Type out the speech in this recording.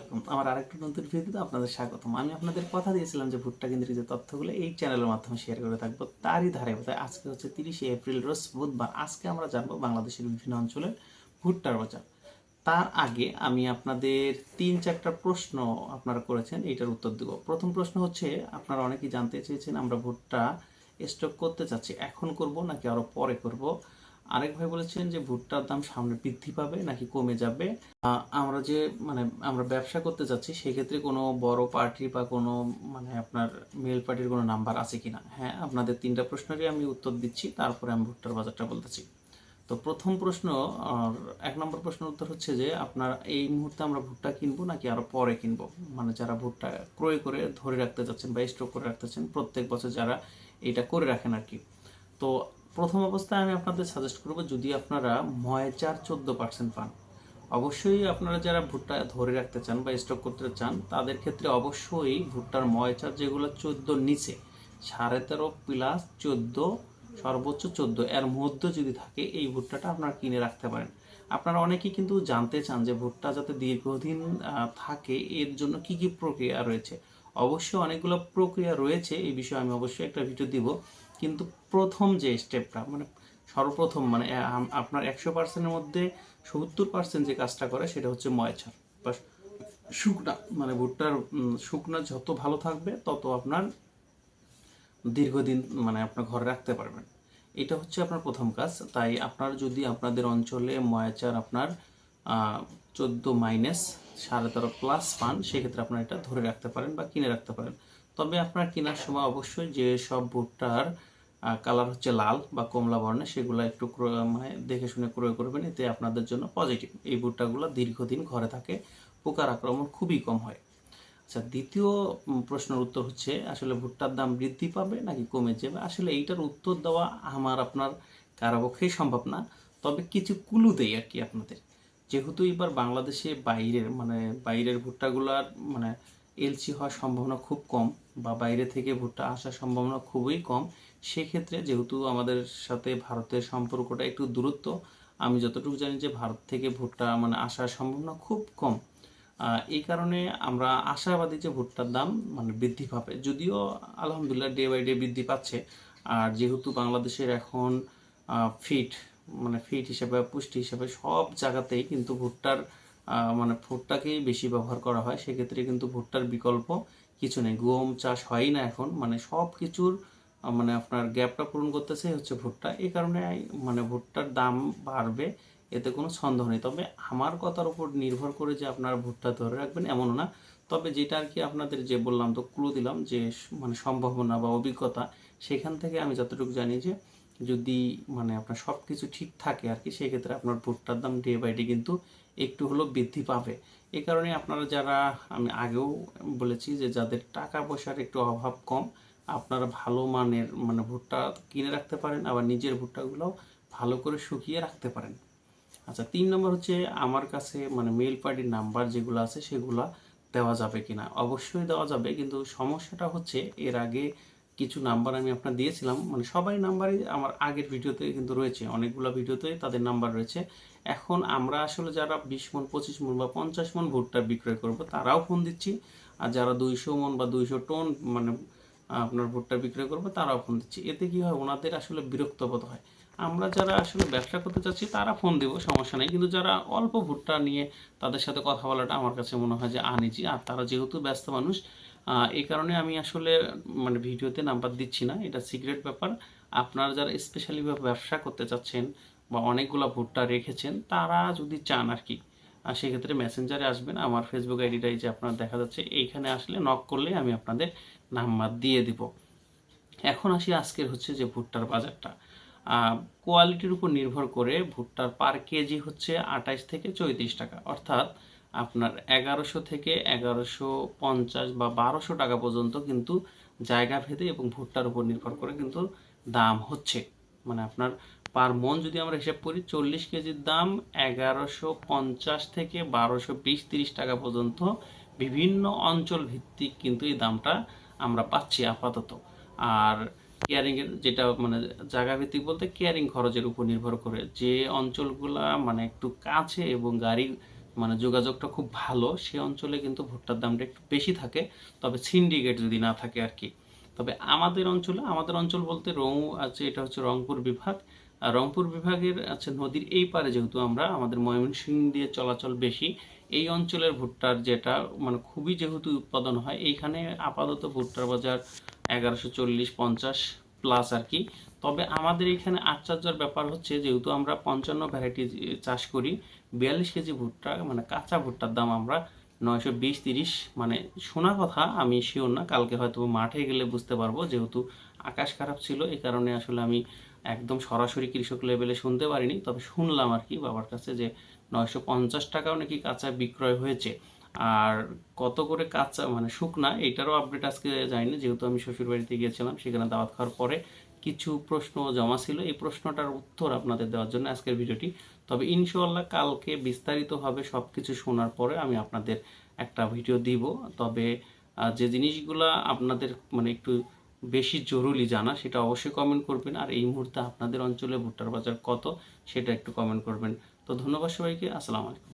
আলাইকুম আমার আরেকটা নতুন ভিডিওতে আপনাদের স্বাগতম। আমি আপনাদের কথা দিয়েছিলাম যে ভুট্টা কেন্দ্রিক যে তথ্যগুলো এই চ্যানেলের মাধ্যমে শেয়ার করে থাকব, তারই ধারে আজকে হচ্ছে তিরিশে এপ্রিল, রোজ বুধবার আজকে আমরা জানব বাংলাদেশের বিভিন্ন অঞ্চলের ভুট্টার বাজার। তার আগে আমি আপনাদের তিন চারটা প্রশ্ন আপনারা করেছেন, এইটার উত্তর দেব। প্রথম প্রশ্ন হচ্ছে, আপনারা অনেকেই জানতে চেয়েছেন আমরা ভুট্টা স্টক করতে চাচ্ছি, এখন করব নাকি আরও পরে করব? আরেক ভাই বলেছেন যে ভুট্টার দাম সামনে বৃদ্ধি পাবে নাকি কমে যাবে? আমরা যে মানে আমরা ব্যবসা করতে যাচ্ছি সেক্ষেত্রে কোনো বড় পার্টি বা কোনো মানে আপনার মেল পার্টির কোনো নাম্বার আছে কিনা? হ্যাঁ আপনাদের তিনটা প্রশ্নেরই আমি উত্তর দিচ্ছি, তারপরে আমি ভুট্টার বাজারটা বলতেছি। তো প্রথম প্রশ্ন এক নম্বর প্রশ্নের উত্তর হচ্ছে যে, আপনার এই মুহূর্তে আমরা ভুট্টা কিনবো নাকি আরও পরে কিনবো? মানে যারা ভুট্টা ক্রয় করে, ধরে রাখতে চাচ্ছেন বা স্টক করে রাখতে চাচ্ছেন, প্রত্যেক বছর যারা এটা করে রাখেন আর কি তো প্রথম অবস্থায় আমি আপনাদের সাজেস্ট করব যদি আপনারা ময়চার চোদ্দ পার্সেন্ট পান। অবশ্যই আপনারা যারা ভুট্টা ধরে রাখতে চান বা স্টক করতে চান, তাদের ক্ষেত্রে অবশ্যই ভুট্টার ময়চার যেগুলো চোদ্দোর নিচে, সাড়ে তেরো প্লাস চোদ্দ, সর্বোচ্চ চোদ্দ, এর মধ্যে যদি থাকে, এই ভুট্টাটা আপনারা কিনে রাখতে পারেন। আপনারা অনেকেই কিন্তু জানতে চান যে ভুট্টা যাতে দীর্ঘদিন থাকে, এর জন্য কি কি প্রক্রিয়া রয়েছে। অবশ্যই অনেকগুলো প্রক্রিয়া রয়েছে, এই বিষয়ে আমি অবশ্যই একটা ভিডিও দিব। কিন্তু প্রথম যে স্টেপটা মানে সর্বপ্রথম মানে আপনার একশো পার্সেন্টের মধ্যে সত্তর পার্সেন্ট যে কাজটা করে সেটা হচ্ছে ময়চার বা শুকনা মানে ভুট্টার শুকনা যত ভালো থাকবে, তত আপনার দীর্ঘদিন মানে আপনার ঘরে রাখতে পারবেন। এটা হচ্ছে আপনার প্রথম কাজ। তাই আপনার যদি আপনাদের অঞ্চলে ময়াচার আপনার চোদ্দ মাইনাস সাড়ে তেরো প্লাস পান, সেক্ষেত্রে আপনার এটা ধরে রাখতে পারেন বা কিনে রাখতে পারেন। তবে আপনার কেনার সময় অবশ্যই যে সব ভুট্টার কালার হচ্ছে লাল বা কমলা বর্ণের, সেগুলো একটু মানে দেখে শুনে ক্রয় করবেন, এতে আপনাদের জন্য পজিটিভ এই ভুট্টাগুলো দীর্ঘদিন ঘরে থাকে, পোকার আক্রমণ খুবই কম হয়। আচ্ছা দ্বিতীয় প্রশ্নের উত্তর হচ্ছে, আসলে ভুট্টার দাম বৃদ্ধি পাবে নাকি কমে যাবে? আসলে এইটার উত্তর দেওয়া আমার আপনার কারও পক্ষেই সম্ভব না, তবে কিছু কুলু দেই আর কি আপনাদের। যেহেতু এবার বাংলাদেশে বাইরের মানে বাইরের ভুট্টাগুলার মানে এলসি হওয়ার সম্ভাবনা খুব কম বা বাইরে থেকে ভুট্টা আসার সম্ভাবনা খুবই কম। সেক্ষেত্রে যেহেতু আমাদের সাথে ভারতের সম্পর্কটা একটু দূরত্ব, আমি যতটুকু জানি যে ভারত থেকে ভুট্টা মানে আসার সম্ভাবনা খুব কম। এই কারণে আমরা আশাবাদী যে ভুট্টার দাম মানে বৃদ্ধি পাবে। যদিও আলহামদুলিল্লাহ ডে বাই ডে বৃদ্ধি পাচ্ছে। আর যেহেতু বাংলাদেশের এখন ফিট মানে ফিট হিসেবে, পুষ্টি হিসেবে সব জায়গাতেই কিন্তু ভুট্টার মানে ভুট্টাকেই বেশি ব্যবহার করা হয়, সেক্ষেত্রে কিন্তু ভুট্টার বিকল্প কিছু নেই। গম চাষ হয়ই না এখন মানে সব কিছুর মানে আপনার গ্যাপটা পূরণ করতেছে হচ্ছে ভুট্টা। এই কারণে মানে ভুট্টার দাম বাড়বে, এতে কোনো সন্দেহ নেই। তবে আমার কথার উপর নির্ভর করে যে আপনার ভুট্টা ধরে রাখবেন এমনও না। তবে যেটা আর কি আপনাদের যে বললাম, তো ক্লু দিলাম যে মানে সম্ভাবনা বা অভিজ্ঞতা, সেখান থেকে আমি যতটুকু জানি যে যদি মানে আপনার সব কিছু ঠিক থাকে আর কি, সেক্ষেত্রে আপনার ভুট্টার দাম ডে বাই ডে কিন্তু একটু হলেও বৃদ্ধি পাবে। এ কারণে আপনারা যারা, আমি আগেও বলেছি যে যাদের টাকা পয়সার একটু অভাব কম, আপনারা ভালো মানের মানে ভুট্টা কিনে রাখতে পারেন, আবার নিজের ভুট্টাগুলোও ভালো করে শুকিয়ে রাখতে পারেন। আচ্ছা তিন নম্বর হচ্ছে আমার কাছে মানে মেল পার্টির নাম্বার যেগুলো আছে সেগুলা দেওয়া যাবে কিনা? অবশ্যই দেওয়া যাবে, কিন্তু সমস্যাটা হচ্ছে এর আগে কিছু নাম্বার আমি আপনার দিয়েছিলাম। মানে সবাই নাম্বারই আমার আগের ভিডিওতে কিন্তু রয়েছে, অনেকগুলো ভিডিওতে তাদের নাম্বার রয়েছে। এখন আমরা আসলে যারা বিশ মন, পঁচিশ মন বা পঞ্চাশ মন ভুট্টা বিক্রয় করব, তারাও ফোন দিচ্ছি। আর যারা দুইশো মন বা দুইশো টন মানে আপনার ভুট্টা বিক্রয় করব, তারাও ফোন দিচ্ছি। এতে কি হয়, ওনাদের আসলে বিরক্ত বোধ হয়। আমরা যারা আসলে ব্যবসা করতে চাচ্ছি, তারা ফোন দেবো, সমস্যা নেই। কিন্তু যারা অল্প ভুট্টা নিয়ে তাদের সাথে কথা বলাটা আমার কাছে মনে হয় যে আনিজি। আর তারা যেহেতু ব্যস্ত মানুষ এই কারণে আমি আসলে মানে ভিডিওতে নাম্বার দিচ্ছি না। এটা সিক্রেট ব্যাপার। আপনারা যারা স্পেশালি ব্যবসা করতে চাচ্ছেন বা অনেকগুলো ভুট্টা রেখেছেন, তারা যদি চান আর কি আর সেক্ষেত্রে মেসেঞ্জারে আসবেন। আমার ফেসবুক আইডিটাই যে আপনার দেখা যাচ্ছে, এইখানে আসলে নক করলে আমি আপনাদের নাম্বার দিয়ে দিব। এখন আসি আজকের হচ্ছে যে ভুট্টার বাজারটা। কোয়ালিটির উপর নির্ভর করে ভুট্টার পার কেজি হচ্ছে আঠাইশ থেকে চৌত্রিশ টাকা। অর্থাৎ আপনার এগারোশো থেকে এগারোশো পঞ্চাশ বা বারোশো টাকা পর্যন্ত কিন্তু জায়গা ভেদে এবং ভুট্টার উপর নির্ভর করে কিন্তু দাম হচ্ছে। মানে আপনার পার মন যদি আমরা হিসাব করি, চল্লিশ কেজির দাম এগারোশো পঞ্চাশ থেকে বারোশো বিশ, তিরিশ টাকা পর্যন্ত বিভিন্ন অঞ্চল ভিত্তিক কিন্তু এই দামটা আমরা পাচ্ছি আপাতত। আর কেয়ারিং এর যেটা মানে জায়গা ভিত্তিক বলতে কেয়ারিং খরচের উপর নির্ভর করে যে অঞ্চলগুলা মানে একটু কাছে এবং গাড়ি মানে যোগাযোগটা খুব ভালো, সে অঞ্চলে কিন্তু ভুট্টার দামটা একটু বেশি থাকে, তবে সিন্ডিকেট যদি না থাকে আর কি তবে আমাদের অঞ্চলে, আমাদের অঞ্চল বলতে রং আছে, এটা হচ্ছে রংপুর বিভাগ। আর রংপুর বিভাগের আছে নদীর এই পারে যেহেতু আমরা, আমাদের ময়মনসিংহ দিয়ে চলাচল বেশি, এই অঞ্চলের ভুট্টার যেটা মানে খুবই যেহেতু উৎপাদন হয়, এইখানে আপাতত ভুট্টার বাজার এগারোশো চল্লিশ পঞ্চাশ প্লাস আর কি। তবে আমাদের এখানে আশ্চর্যের ব্যাপার হচ্ছে, যেহেতু আমরা পঞ্চান্ন ভ্যারাইটি চাষ করি, বিয়াল্লিশ কেজি ভুট্টা মানে কাঁচা ভুট্টার দাম আমরা নয়শো বিশ, তিরিশ মানে শোনা কথা, আমি শিওর না, কালকে হয়তো মাঠে গেলে বুঝতে পারব, যেহেতু আকাশ খারাপ ছিল এই কারণে আসলে আমি একদম সরাসরি কৃষক লেভেলে শুনতে পারিনি, তবে শুনলাম আর কি বাবার কাছে যে নয়শো পঞ্চাশ টাকাও নাকি কাঁচা বিক্রয় হয়েছে। আর কত করে কাঁচা মানে শুকনা এটারও আপডেট আজকে যায়নি। যেহেতু আমি শ্বশুর বাড়িতে গিয়েছিলাম, সেখানে দাওয়াত খাওয়ার পরে কিছু প্রশ্ন জমা ছিল। এই প্রশ্নটার উত্তর আপনাদের দেওয়ার জন্য আজকের ভিডিওটি। তবে ইনশাল্লাহ কালকে বিস্তারিতভাবে সব কিছু শোনার পরে আমি আপনাদের একটা ভিডিও দিব। তবে যে জিনিসগুলা আপনাদের মানে একটু বেশি জরুরি জানা, সেটা অবশ্যই কমেন্ট করবেন। আর এই মুহূর্তে আপনাদের অঞ্চলে ভুট্টার বাজার কত, সেটা একটু কমেন্ট করবেন। তো ধন্যবাদ সবাইকে। আসসালামু আলাইকুম।